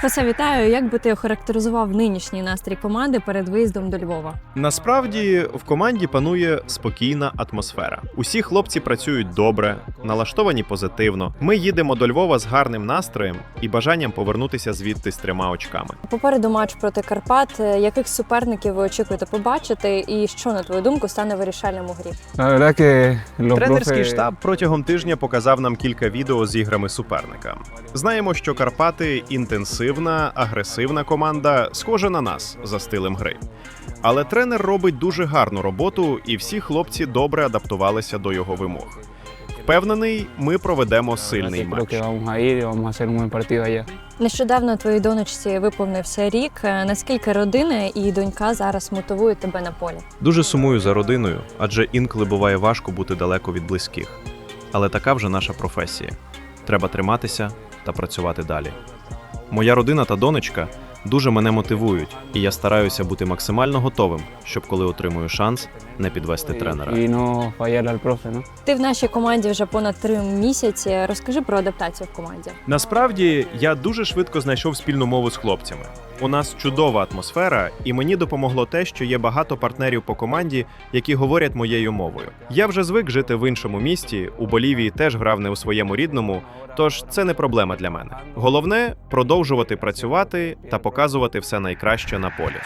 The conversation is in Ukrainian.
Хосе, вітаю. Як би ти охарактеризував нинішній настрій команди перед виїздом до Львова? Насправді в команді панує спокійна атмосфера. Усі хлопці працюють добре, налаштовані позитивно. Ми їдемо до Львова з гарним настроєм і бажанням повернутися звідти з трьома очками. Попереду матч проти Карпат. Яких суперників ви очікуєте побачити, і що на твою думку стане вирішальним у грі? Тренерський штаб протягом тижня показав нам кілька відео з іграми суперника. Знаємо, що Карпати інтенсивна, агресивна команда, схожа на нас за стилем гри. Але тренер робить дуже гарну роботу, і всі хлопці добре адаптувалися до його вимог. Впевнений, ми проведемо сильний матч. Нещодавно твоїй донечці виповнився рік. Е, Наскільки родина і донька зараз мотивують тебе на полі? Дуже сумую за родиною, адже інколи буває важко бути далеко від близьких. Але така вже наша професія. Треба триматися та працювати далі. Моя родина та донечка дуже мене мотивують, і я стараюся бути максимально готовим, щоб коли отримую шанс, не підвести тренера. Profe, ¿no? Ти в нашій команді вже понад три місяці. Розкажи про адаптацію в команді. Насправді я дуже швидко знайшов спільну мову з хлопцями. У нас чудова атмосфера, і мені допомогло те, що є багато партнерів по команді, які говорять моєю мовою. Я вже звик жити в іншому місті. У Болівії теж грав не у своєму рідному, тож це не проблема для мене. Головне продовжувати працювати та показувати все найкраще на полі.